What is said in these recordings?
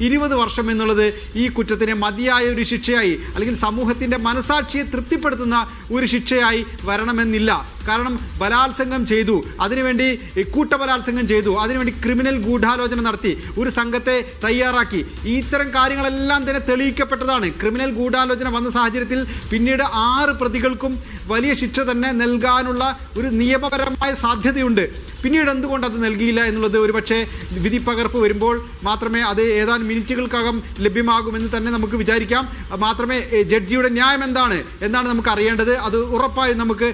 ഇരുപത് വർഷം എന്നുള്ളത് ഈ കുറ്റത്തിന് മതിയായ ഒരു ശിക്ഷയായി അല്ലെങ്കിൽ സമൂഹത്തിന്റെ മനസാക്ഷിയെ തൃപ്തിപ്പെടുത്തുന്ന ഒരു ശിക്ഷയായി വരണമെന്നില്ല. കാരണം ബലാത്സംഗം ചെയ്തു. അതിനുവേണ്ടി കൂട്ടബലാത്സംഗം ചെയ്തു. അതിനുവേണ്ടി ക്രിമിനൽ ഗൂഢാലോചന നടത്തി. ഒരു സംഘത്തെ തയ്യാറാക്കി. ഇത്തരം കാര്യങ്ങളെല്ലാം തന്നെ തെളിയിക്കപ്പെട്ടതാണ്. ക്രിമിനൽ ഗൂഢാലോചന വന്ന സാഹചര്യത്തിൽ പിന്നീട് ആറ് പ്രതികൾക്കും വലിയ ശിക്ഷ തന്നെ നൽകാനുള്ള ഒരു നിയമപരമായ സാധ്യതയുണ്ട്. പിന്നീട് എന്തുകൊണ്ട് അത് നൽകിയില്ല എന്നുള്ളത് ഒരുപക്ഷെ വിധി പകർപ്പ് വരുമ്പോൾ മാത്രമേ അത് ഏതാനും മിനിറ്റുകൾക്കകം ലഭ്യമാകുമെന്ന് തന്നെ നമുക്ക് വിചാരിക്കാം. മാത്രമേ ജഡ്ജിയുടെ ന്യായം എന്താണ്? എന്നാണ് നമുക്ക് അറിയേണ്ടത്. അത് ഉറപ്പായും നമുക്ക്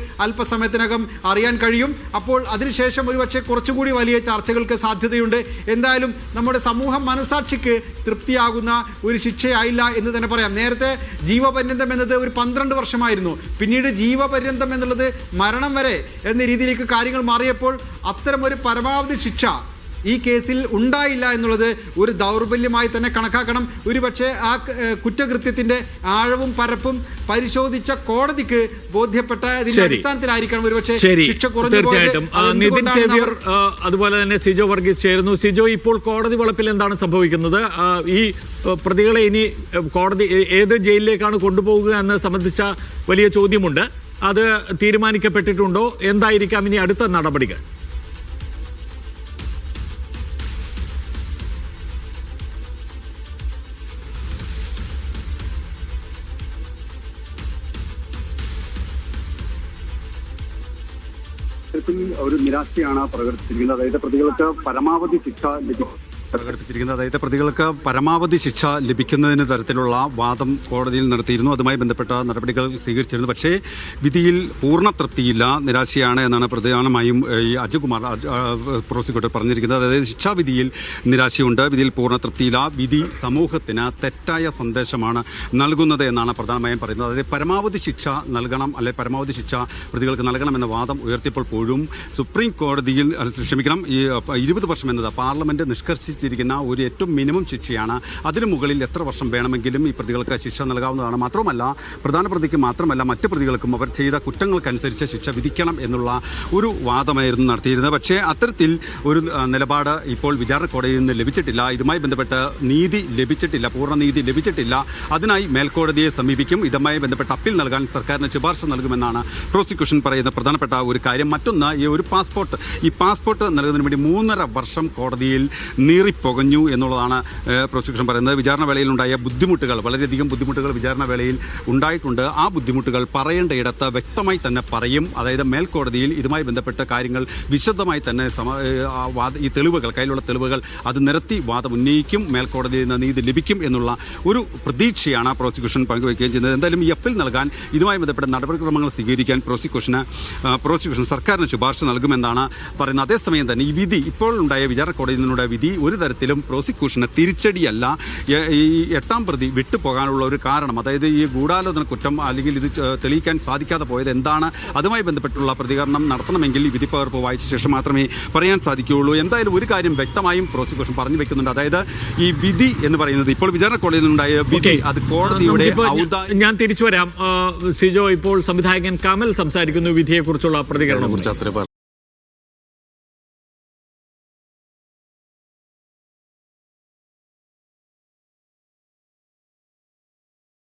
അല്പസമയത്തിനകം അറിയാൻ കഴിയും. അപ്പോൾ അതിനുശേഷം ഒരുപക്ഷെ കുറച്ചുകൂടി വലിയ ചർച്ചകൾക്ക് സാധ്യതയുണ്ട്. എന്തായാലും നമ്മുടെ സമൂഹം മനസാക്ഷിക്ക് തൃപ്തിയാകുന്ന ഒരു ശിക്ഷയായില്ല എന്ന് തന്നെ പറയാം. നേരത്തെ ജീവപര്യന്തം എന്നത് ഒരു പന്ത്രണ്ട് വർഷമായിരുന്നു. പിന്നീട് ജീവപര്യന്തം എന്നുള്ളത് മരണം വരെ എന്ന രീതിയിലേക്ക് കാര്യങ്ങൾ മാറിയപ്പോൾ അത്തരം ഒരു പരമാവധി ശിക്ഷ ഈ കേസിൽ ഉണ്ടായില്ല എന്നുള്ളത് ഒരു ദൗർബല്യമായി തന്നെ കണക്കാക്കണം. ഒരുപക്ഷെ ആ കുറ്റകൃത്യത്തിന്റെ ആഴവും പരപ്പും പരിശോധിച്ച കോടതിക്ക് ബോധ്യപ്പെട്ടതിന്റെ ശരി. അടിസ്ഥാനത്തിലായിരിക്കണം. ഒരുപക്ഷെ ശിക്ഷ. തീർച്ചയായിട്ടും. നിതിൻ സേവ്യർ അതുപോലെ തന്നെ സിജോ വർഗീസ് ചേരുന്നു. സിജോ ഇപ്പോൾ കോടതി വളപ്പിൽ എന്താണ് സംഭവിക്കുന്നത്? ഈ പ്രതികളെ ഇനി കോടതി ഏത് ജയിലിലേക്കാണ് കൊണ്ടുപോകുക എന്ന് സംബന്ധിച്ച വലിയ ചോദ്യമുണ്ട്. അത് തീരുമാനിക്കപ്പെട്ടിട്ടുണ്ടോ? എന്തായിരിക്കാം ഇനി അടുത്ത നടപടികൾ? ഇത്തരത്തിൽ ഒരു നിരാശയാണ് പ്രകടിപ്പിച്ചിരിക്കുന്നത്. അതായത് പ്രതികൾക്ക് പരമാവധി ശിക്ഷ ലഭിക്കും. പ്രകടിപ്പിച്ചിരിക്കുന്നത്. അതായത് പ്രതികൾക്ക് പരമാവധി ശിക്ഷ ലഭിക്കുന്നതിന് തരത്തിലുള്ള വാദം കോടതിയിൽ നടത്തിയിരുന്നു. അതുമായി ബന്ധപ്പെട്ട നടപടികൾ സ്വീകരിച്ചിരുന്നു. പക്ഷേ വിധിയിൽ പൂർണ തൃപ്തിയില്ല നിരാശയാണ് എന്നാണ് പ്രധാനമായും ഈ അജുകുമാർ പ്രോസിക്യൂട്ടർ പറഞ്ഞിരിക്കുന്നത്. അതായത് ശിക്ഷാവിധിയിൽ നിരാശയുണ്ട് വിധിയിൽ പൂർണ തൃപ്തിയില്ല വിധി സമൂഹത്തിന് തെറ്റായ സന്ദേശമാണ് നൽകുന്നത് എന്നാണ് പ്രധാനമായും പറയുന്നത്. അതായത് പരമാവധി ശിക്ഷ നൽകണം അല്ലെ പരമാവധി ശിക്ഷ പ്രതികൾക്ക് നൽകണം എന്ന വാദം ഉയർത്തിയപ്പോൾ പോലും സുപ്രീം കോടതിയിൽ ക്ഷമിക്കണം ഈ ഇരുപത് വർഷം എന്നത് പാർലമെന്റ് നിഷ്കർഷിച്ചിരിക്കുന്ന ഒരു ഏറ്റവും മിനിമം ശിക്ഷയാണ്. അതിനു മുകളിൽ എത്ര വർഷം വേണമെങ്കിലും ഈ പ്രതികൾക്ക് ശിക്ഷ നൽകാവുന്നതാണ്. മാത്രമല്ല പ്രധാന പ്രതിക്ക് മാത്രമല്ല മറ്റ് പ്രതികൾക്കും അവർ ചെയ്ത കുറ്റങ്ങൾക്കനുസരിച്ച് ശിക്ഷ വിധിക്കണം എന്നുള്ള ഒരു വാദമായിരുന്നു നടത്തിയിരുന്നത്. പക്ഷേ അത്തരത്തിൽ ഒരു നിലപാട് ഇപ്പോൾ വിചാരണ കോടതിയിൽ നിന്ന് ലഭിച്ചിട്ടില്ല. ഇതുമായി ബന്ധപ്പെട്ട് നീതി ലഭിച്ചിട്ടില്ല പൂർണ നീതി ലഭിച്ചിട്ടില്ല. അതിനായി മേൽക്കോടതിയെ സമീപിക്കും. ഇതുമായി ബന്ധപ്പെട്ട് അപ്പീൽ നൽകാൻ സർക്കാരിന് ശുപാർശ നൽകുമെന്നാണ് പ്രോസിക്യൂഷൻ പറയുന്ന പ്രധാനപ്പെട്ട ഒരു കാര്യം. മറ്റൊന്ന് ഈ ഒരു പാസ്പോർട്ട്. ഈ പാസ്പോർട്ട് നൽകുന്നതിന് വേണ്ടി മൂന്നര വർഷം കോടതിയിൽ നീറിപ്പൊകഞ്ഞു എന്നുള്ളതാണ് പ്രോസിക്യൂഷൻ പറയുന്നത്. വിചാരണ വേളയിൽ ഉണ്ടായ ബുദ്ധിമുട്ടുകൾ വളരെയധികം ബുദ്ധിമുട്ടുകൾ വിചാരണ വേളയിൽ ഉണ്ടായിട്ടുണ്ട്. ആ ബുദ്ധിമുട്ടുകൾ പറയേണ്ടയിടത്ത് വ്യക്തമായി തന്നെ പറയും. അതായത് മേൽക്കോടതിയിൽ ഇതുമായി ബന്ധപ്പെട്ട കാര്യങ്ങൾ വിശദമായി തന്നെ ഈ തെളിവുകൾ കയ്യിലുള്ള തെളിവുകൾ അത് നിരത്തി വാദം ഉന്നയിക്കും. മേൽക്കോടതിയിൽ നിന്ന് നീതി ലഭിക്കും എന്നുള്ള ഒരു പ്രതീക്ഷയാണ് പ്രോസിക്യൂഷൻ പങ്കുവയ്ക്കുകയും ചെയ്യുന്നത്. എന്തായാലും ഈ അപ്പീൽ നൽകാൻ ഇതുമായി ബന്ധപ്പെട്ട നടപടിക്രമങ്ങൾ സ്വീകരിക്കാൻ പ്രോസിക്യൂഷന് പ്രോസിക്യൂഷൻ സർക്കാരിന് ശുപാർശ നൽകുമെന്നാണ് പറയുന്നത്. അതേസമയം തന്നെ ഈ വിധി ഇപ്പോൾ ഉണ്ടായ വിചാരണ കോടതിയിൽ നിന്നുള്ള വിധി ഒരു തരത്തിലും പ്രോസിക്യൂഷന് തിരിച്ചടിയല്ല. ഈ എട്ടാം പ്രതി വിട്ടുപോകാനുള്ള ഒരു കാരണം അതായത് ഈ ഗൂഢാലോചന കുറ്റം അല്ലെങ്കിൽ ഇത് തെളിയിക്കാൻ സാധിക്കാതെ പോയത് എന്താണ്? അതുമായി ബന്ധപ്പെട്ടുള്ള പ്രതികരണം നടത്തണമെങ്കിൽ ഈ വിധിപ്പകർപ്പ് വായിച്ച ശേഷം മാത്രമേ പറയാൻ സാധിക്കുകയുള്ളൂ. എന്തായാലും ഒരു കാര്യം വ്യക്തമായും പ്രോസിക്യൂഷൻ പറഞ്ഞു വെക്കുന്നുണ്ട്. അതായത് ഈ വിധി എന്ന് പറയുന്നത് ഇപ്പോൾ വിചാരണ കോടതിയിൽ നിന്നുണ്ടായ വിധി അത് കോടതിയുടെ ഞാൻ- തിരിച്ചു വരാം. സിജോ ഇപ്പോൾ സംവിധായകൻ കമൽ സംസാരിക്കുന്നു വിധിയെക്കുറിച്ചുള്ള പ്രതികരണം. കുറിച്ച് അത്ര